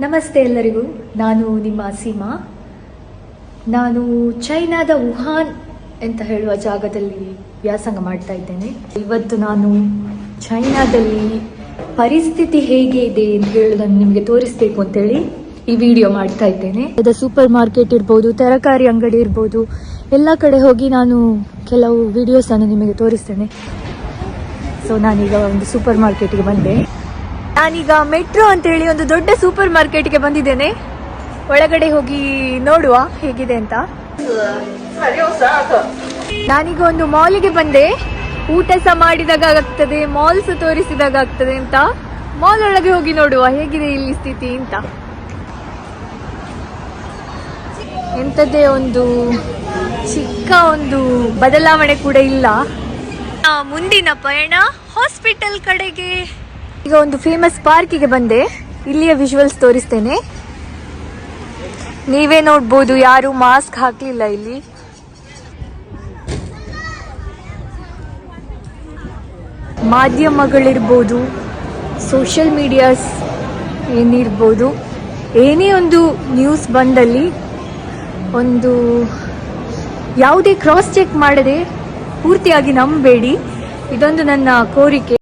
ನಮಸ್ತೆ ಎಲ್ಲರಿಗೂ. ನಾನು ನಿಮ್ಮ ಸೀಮಾ. ನಾನು ಚೈನಾದ ವುಹಾನ್ ಅಂತ ಹೇಳುವ ಜಾಗದಲ್ಲಿ ವ್ಯಾಸಂಗ ಮಾಡ್ತಾ ಇದ್ದೇನೆ. ಇವತ್ತು ನಾನು ಚೈನಾದಲ್ಲಿ ಪರಿಸ್ಥಿತಿ ಹೇಗೆ ಇದೆ ಅಂತ ಹೇಳೋದನ್ನು ನಿಮಗೆ ತೋರಿಸ್ಬೇಕು ಅಂತೇಳಿ ಈ ವಿಡಿಯೋ ಮಾಡ್ತಾ ಇದ್ದೇನೆ. ಅದು ಸೂಪರ್ ಮಾರ್ಕೆಟ್ ಇರ್ಬೋದು, ತರಕಾರಿ ಅಂಗಡಿ ಇರ್ಬೋದು, ಎಲ್ಲ ಕಡೆ ಹೋಗಿ ನಾನು ಕೆಲವು ವಿಡಿಯೋಸನ್ನು ನಿಮಗೆ ತೋರಿಸ್ತೇನೆ. ಸೊ ನಾನೀಗ ಒಂದು ಸೂಪರ್ ಮಾರ್ಕೆಟ್ಗೆ ಬಂದೆ. ನಾನೀಗ ಮೆಟ್ರೋ ಅಂತ ಹೇಳಿ ಒಂದು ದೊಡ್ಡ ಸೂಪರ್ ಮಾರ್ಕೆಟ್ಗೆ ಬಂದಿದ್ದೇನೆ. ಒಳಗಡೆ ಹೋಗಿ ನೋಡುವ ಹೇಗಿದೆ ಅಂತ. ನಾನೀಗ ಒಂದು ಮಾಲಿಗೆ ಬಂದೆ. ಊಟ ಸಹ ಮಾಡಿದಾಗ ಆಗ್ತದೆ ಮಾಲ್ ಸಹ ತೋರಿಸಿದಾಗ ಆಗ್ತದೆ ಅಂತ. ಮಾಲ್ ಒಳಗೆ ಹೋಗಿ ನೋಡುವ ಹೇಗಿದೆ ಇಲ್ಲಿ ಸ್ಥಿತಿ ಅಂತ. ಎಂಥದ್ದೇ ಒಂದು ಚಿಕ್ಕ ಒಂದು ಬದಲಾವಣೆ ಕೂಡ ಇಲ್ಲ. ಮುಂದಿನ ಪಯಣ ಹಾಸ್ಪಿಟಲ್ ಕಡೆಗೆ. ಈಗ ಒಂದು ಫೇಮಸ್ ಪಾರ್ಕಿಗೆ ಬಂದೆ. ಇಲ್ಲಿಯ ವಿಜುವಲ್ಸ್ ತೋರಿಸ್ತೇನೆ. ನೀವೇ ನೋಡ್ಬೋದು, ಯಾರು ಮಾಸ್ಕ್ ಹಾಕ್ಲಿಲ್ಲ ಇಲ್ಲಿ. ಮಾಧ್ಯಮಗಳಿರ್ಬೋದು ಸೋಷಿಯಲ್ ಮೀಡಿಯಾಸ್ ಏನಿರ್ಬೋದು. ಏನೇ ಒಂದು ನ್ಯೂಸ್ ಬಂದಲ್ಲಿ ಒಂದು ಯಾವುದೇ ಕ್ರಾಸ್ ಚೆಕ್ ಮಾಡದೆ ಪೂರ್ತಿಯಾಗಿ ನಂಬಬೇಡಿ ಇದೊಂದು ನನ್ನ ಕೋರಿಕೆ.